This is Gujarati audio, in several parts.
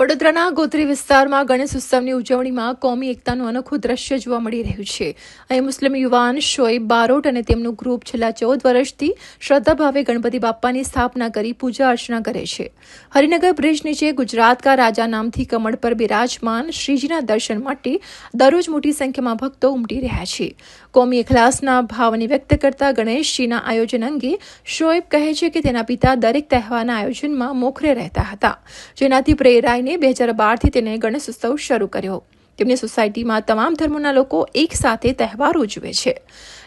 વડોદરાના ગોત્રી વિસ્તારમાં ગણેશ ઉત્સવની ઉજવણીમાં કોમી એકતાનું અનોખું દ્રશ્ય જોવા મળી રહ્યું છે. અહીં મુસ્લિમ યુવાન શોએબ બારોટ અને તેમનું ગ્રુપ છેલ્લા ચૌદ વર્ષથી શ્રદ્ધાભાવે ગણપતિ બાપ્પાની સ્થાપના કરી પૂજા અર્ચના કરે છે. હરિનગર બ્રિજ નીચે ગુજરાત કા રાજા નામથી કમળ પર બિરાજમાન શ્રીજીના દર્શન માટે દરરોજ મોટી સંખ્યામાં ભક્તો ઉમટી રહ્યા છે. કોમી એખલાસના ભાવને વ્યક્ત કરતા ગણેશજીના આયોજન અંગે શોએબ કહે છે કે તેના પિતા દરેક તહેવારના આયોજનમાં મોખરે રહેતા હતા. જેનાથી પ્રેરાઈને બે હજાર બારથી તેને ગણેશ ઉત્સવ શરૂ કર્યો. તેમની સોસાયટીમાં તમામ ધર્મોના લોકો એક સાથે તહેવાર ઉજવે છે.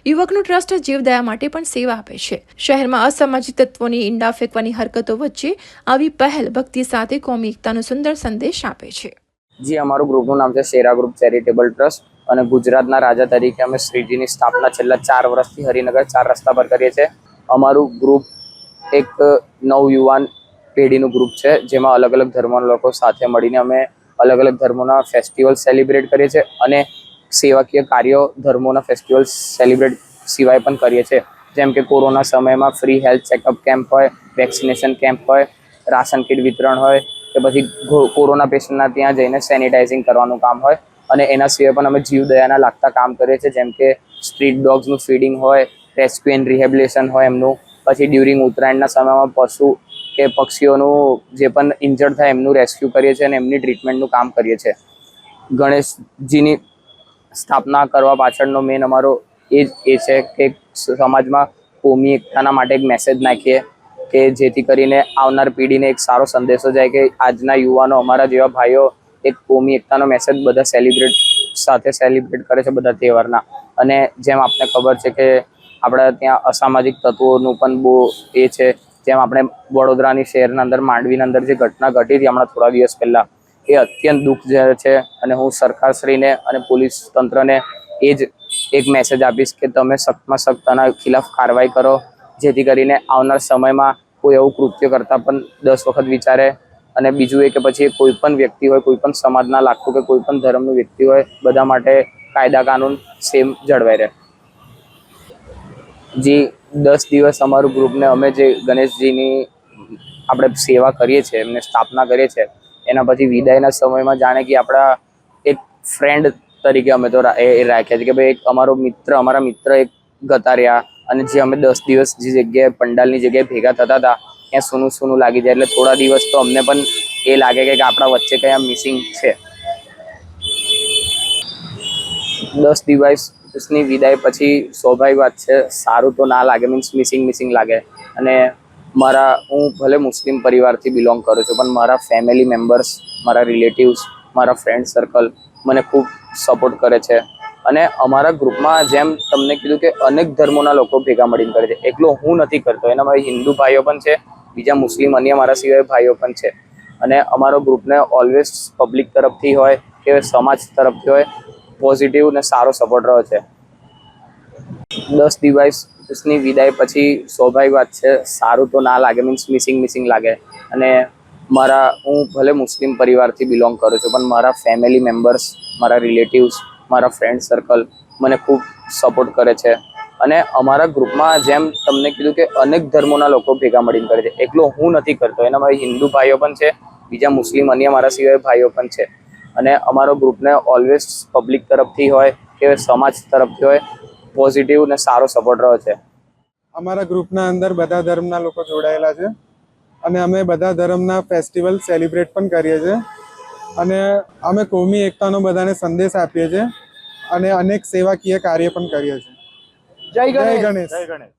યુવકનું ટ્રસ્ટ જીવદયા માટે પણ સેવા આપે છે. શહેરમાં અસામાજિક તત્વોની ઈંડા ફેંકવાની હરકતો વચ્ચે આવી પહેલ ભક્તિ સાથે કોમી એકતાનો સુંદર સંદેશ આપે છે. જી, અમારું ગ્રુપનું નામ છે શેરા ગ્રુપ ચેરિટેબલ ટ્રસ્ટ અને ગુજરાતના રાજા તરીકે અમે શ્રીજીની સ્થાપના છેલ્લા ચાર વર્ષથી હરિનગર ચાર રસ્તા પર કરીએ છીએ. અમારું ગ્રુપ એક નવયુવાન પેઢીનું ગ્રુપ છે, જેમાં અલગ અલગ ધર્મના લોકો સાથે મળીને અમે અલગ અલગ ધર્મોના ફેસ્ટિવલ સેલિબ્રેટ કરીએ છીએ અને સેવાકીય કાર્યો ધર્મોના ફેસ્ટિવલ સેલિબ્રેટ સિવાય પણ કરીએ છીએ. જેમ કે કોરોના સમયમાં ફ્રી હેલ્થ ચેકઅપ કેમ્પ હોય વેક્સિનેશન કેમ્પ હોય, રાશન કીટ વિતરણ હોય, કે પછી કોરોના પેશન્ટના ત્યાં જઈને સેનિટાઇઝિંગ કરવાનું કામ હોય અને એના સિવાય પણ અમે જીવદયાના લાગતા કામ કરીએ છીએ, જેમ કે સ્ટ્રીટ ડોગ્સનું ફીડિંગ હોય રેસ્ક્યુ એન્ડ રિહેબિલેશન હોય એમનું. પછી ડ્યુરિંગ ઉત્તરાયણના સમયમાં પશુ કે પક્ષીઓનું જે પણ ઇન્જર્ડ થાય એમનું રેસ્ક્યુ કરીએ છીએ અને એમની ટ્રીટમેન્ટનું કામ કરીએ છીએ. ગણેશજીની સ્થાપના કરવા પાછળનો મેન અમારો એ જ એ છે કે સમાજમાં કોમી એકતાના માટે એક મેસેજ નાખીએ કે જેથી કરીને આવનાર પેઢીને એક સારો સંદેશો જાય કે આજના યુવાનો અમારા જેવા ભાઈઓ એક કોમી એકતાનો મેસેજ બધા સેલિબ્રેટ સાથે સેલિબ્રેટ કરે છે બધા તહેવારના. અને જેમ આપને ખબર છે કે આપણા ત્યાં અસામાજિક તત્વોનું પણ બહુ એ છે જેમ આપણે વડોદરાની શહેરના અંદર, માંડવીના અંદર જે ઘટના ઘટી હતી હમણાં થોડા દિવસ પહેલાં, એ અત્યંત દુઃખ છે અને હું સરકારશ્રીને અને પોલીસ તંત્રને એ જ એક મેસેજ આપીશ કે તમે સખ્તમાં સખ્ત આના ખિલાફ કાર્યવાહી કરો, જેથી કરીને આવનાર સમયમાં કોઈ એવું કૃત્ય કરતાં પણ દસ વખત વિચારે અને બીજું એ કે પછી કોઈ પણ વ્યક્તિ હોય, કોઈ પણ સમાજના લાગતું કે કોઈ પણ ધર્મનું વ્યક્તિ હોય, બધા માટે કાયદા કાનૂન સેમ જળવાઈ રહે. જે, દસ દિવસ અમારું ગ્રુપને અમે જે ગણેશજીની આપણે સેવા કરીએ છીએ, એમને સ્થાપના કરીએ છીએ, એના પછી વિદાયના સમયમાં જાણે કે આપણા એક ફ્રેન્ડ તરીકે અમે તો એ રાખ્યા છે કે ભાઈ એક અમારો મિત્ર, અમારા મિત્ર એક ગતા રહ્યા અને જે અમે દસ દિવસ જે જગ્યાએ પંડાલની જગ્યાએ ભેગા થતા હતા, ત્યાં સૂનું સૂનું લાગી જાય એટલે થોડા દિવસ તો અમને પણ એ લાગે કે આપણા વચ્ચે કંઈ મિસિંગ છે. દસ દિવસની વિદાય પછી સ્વાભાવિક વાત છે, સારું તો ના લાગે મીન્સ મિસિંગ મિસિંગ લાગે. અને મારા, હું ભલે મુસ્લિમ પરિવારથી બિલોંગ કરું છું, પણ મારા ફેમિલી મેમ્બર્સ મારા રિલેટિવ્સ મારા ફ્રેન્ડ સર્કલ મને ખૂબ સપોર્ટ કરે છે. અને અમારા ગ્રુપમાં જેમ તમને કીધું કે અનેક ધર્મોના લોકો ભેગા મળીને કરે છે. એકલો હું નથી કરતો, એના મારા હિન્દુ ભાઈઓ પણ છે, બીજા મુસ્લિમ અન્ય મારા સિવાય ભાઈઓ પણ છે. અને અમારો ગ્રુપને ઓલવેઝ પબ્લિક તરફથી હોય કે સમાજ તરફથી હોય પોઝિટિવ ને સારો સપોર્ટ રહ્યો છે. દસ ડિવાઇસની વિદાય પછી સ્વાભાવિક વાત છે, સારું તો ના લાગે મીન્સ મિસિંગ મિસિંગ લાગે. અને મારા, હું ભલે મુસ્લિમ પરિવારથી બિલોંગ કરું છું, પણ મારા ફેમિલી મેમ્બર્સ મારા રિલેટિવ્સ મારા ફ્રેન્ડ સર્કલ મને ખૂબ સપોર્ટ કરે છે. અને અમારા ગ્રુપમાં જેમ તમને કીધું કે અનેક ધર્મોના લોકો ભેગા મળીને કરે છે. એકલો હું નથી કરતો, એના મારા હિન્દુ ભાઈઓ પણ છે, બીજા મુસ્લિમ અન્ય મારા સિવાય ભાઈઓ પણ છે. અને અમારો ગ્રુપને ઓલવેઝ પબ્લિક તરફથી હોય કે સમાજ તરફથી હોય પોઝિટિવ ને સારો સપોર્ટ રહ્યો છે. અમારા ગ્રુપના અંદર બધા ધર્મના લોકો જોડાયેલા છે અને અમે બધા ધર્મના ફેસ્ટિવલ સેલિબ્રેટ પણ કરીએ છીએ. અને અમે કોમી એકતાનો બધાને સંદેશ આપીએ છીએ અને અનેક સેવાકીય કાર્ય પણ કરીએ છીએ. જય ગણેશ.